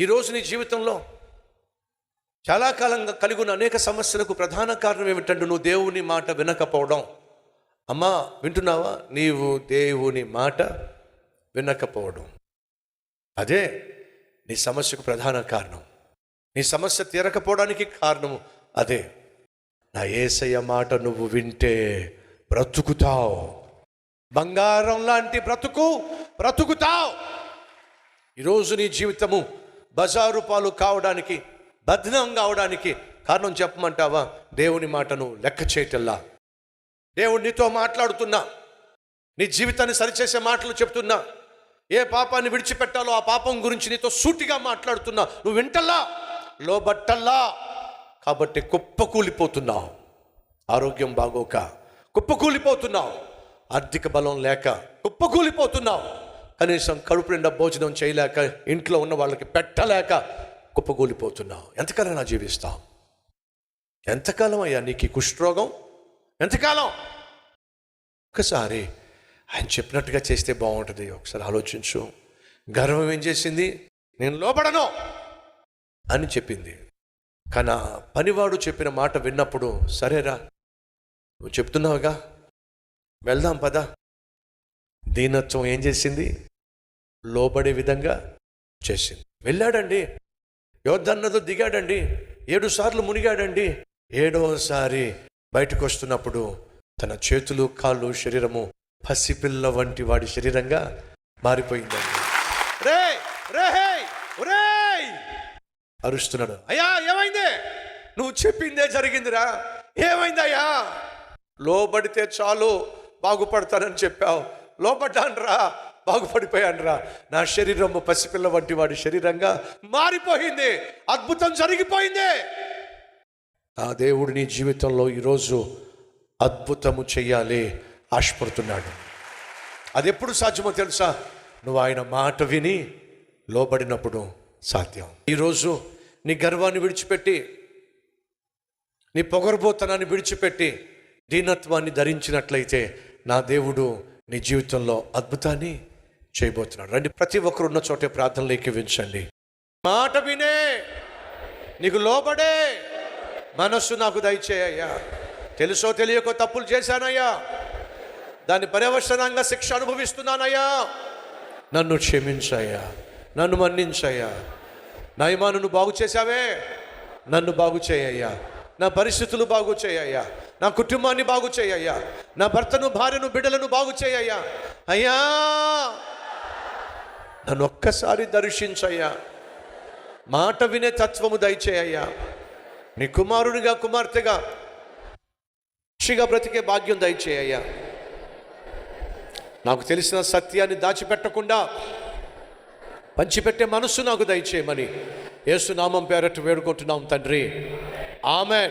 ఈరోజు నీ జీవితంలో చాలా కాలంగా కలిగి ఉన్న అనేక సమస్యలకు ప్రధాన కారణం ఏమిటంటే నువ్వు దేవుని మాట వినకపోవడం. అమ్మా వింటున్నావా? నీవు దేవుని మాట వినకపోవడం. అదే నీ సమస్యకు ప్రధాన కారణం. నీ సమస్య తీరకపోవడానికి కారణము అదే. నా ఏసయ్య మాట నువ్వు వింటే బ్రతుకుతావు. బంగారం లాంటి బ్రతుకు బ్రతుకుతావు. ఈరోజు నీ జీవితము బజారు పాలు కావడానికి బద్నం కావడానికి కారణం చెప్పమంటావా? దేవుని మాటను లెక్క చేయటల్లా. దేవుడు నీతో మాట్లాడుతున్నా. నీ జీవితాన్ని సరిచేసే మాటలు చెప్తున్నా. ఏ పాపాన్ని విడిచిపెట్టాలో ఆ పాపం గురించి నీతో సూటిగా మాట్లాడుతున్నా. నువ్వు వింటల్లా? లోబట్టల్లా? కాబట్టి కుప్పకూలిపోతున్నావు. ఆరోగ్యం బాగోక. కుప్పకూలిపోతున్నావు. ఆర్థిక బలం లేక కుప్పకూలిపోతున్నావు. కనీసం కడుపు నిండా భోజనం చేయలేక ఇంట్లో ఉన్న వాళ్ళకి పెట్టలేక కుప్పకూలిపోతున్నావు. ఎంతకాలం నా జీవిస్తావు ఎంతకాలం అయ్యా నీకు ఈ కుష్ఠరోగం? ఎంతకాలం? ఒకసారి ఆయన చెప్పినట్టుగా చేస్తే బాగుంటుంది. ఒకసారి ఆలోచించు. గర్వం ఏం చేసింది? నేను లోపడను అని చెప్పింది. కానీ పనివాడు చెప్పిన మాట విన్నప్పుడు సరేరా నువ్వు చెప్తున్నావుగా వెళ్దాం పదా. దీనత్వం ఏం చేసింది? లోబడే విధంగా చేసింది. వెళ్ళాడండి. యోధన్నదో దిగాడండి. ఏడు సార్లు మునిగాడండి. ఏడోసారి బయటకు వస్తున్నప్పుడు తన చేతులు కాళ్ళు శరీరము పసిపిల్ల వంటి వాడి శరీరంగా మారిపోయిందండి. రే రే ఒరేయ్! అరుస్తున్నాడు. అయ్యా ఏమైంది? నువ్వు చెప్పిందే జరిగిందిరా. ఏమైందయ్యా? లోబడితే చాలు బాగుపడతానని చెప్పావు. లోబడ్డాన్రా. బాగుపడిపోయానురా. నా శరీరము పసిపిల్ల వంటి వాడి శరీరంగా మారిపోయింది. అద్భుతం జరిగిపోయింది. ఆ దేవుడు నీ జీవితంలో ఈరోజు అద్భుతము చెయ్యాలి ఆశపడుతున్నాడు. అది ఎప్పుడు సాధ్యమో తెలుసా? నువ్వు ఆయన మాట విని లోబడినప్పుడు సాధ్యం. ఈరోజు నీ గర్వాన్ని విడిచిపెట్టి నీ పొగరబోతనాన్ని విడిచిపెట్టి దీనత్వాన్ని ధరించినట్లయితే నా దేవుడు నీ జీవితంలో అద్భుతాన్ని చేయబోతున్నాడు. రండి ప్రతి ఒక్కరు ఉన్న చోటే ప్రార్థనలు ఎక్కివించండి మాట వినే నీకు లోబడే మనస్సు నాకు దయచేయ్యా. తెలుసో తెలియకో తప్పులు చేశానయ్యా. దాని పర్యవసనంగా శిక్ష అనుభవిస్తున్నానయ్యా. నన్ను క్షమించయ్యా. నన్ను మన్నించయ్యా. నా ఇమానును బాగు చేశావే. నన్ను బాగు చేయయ్యా నా పరిస్థితులు బాగు చేయయ్యా నా కుటుంబాన్ని బాగు చేయయ్యా నా భర్తను భార్యను బిడ్డలను బాగు చేయయ్యా అయ్యా! నన్ను ఒక్కసారి దర్శించయ్యా. మాట వినే తత్వము దయచేయ్యా నీ కుమారునిగా కుమార్తెగా సాక్షిగా బ్రతికే భాగ్యం దయచేయ్యా నాకు తెలిసిన సత్యాన్ని దాచిపెట్టకుండా పంచిపెట్టే మనస్సు నాకు దయచేయమని ఏసునామం పేరట్టు వేడుకుంటున్నాం తండ్రి. ఆమె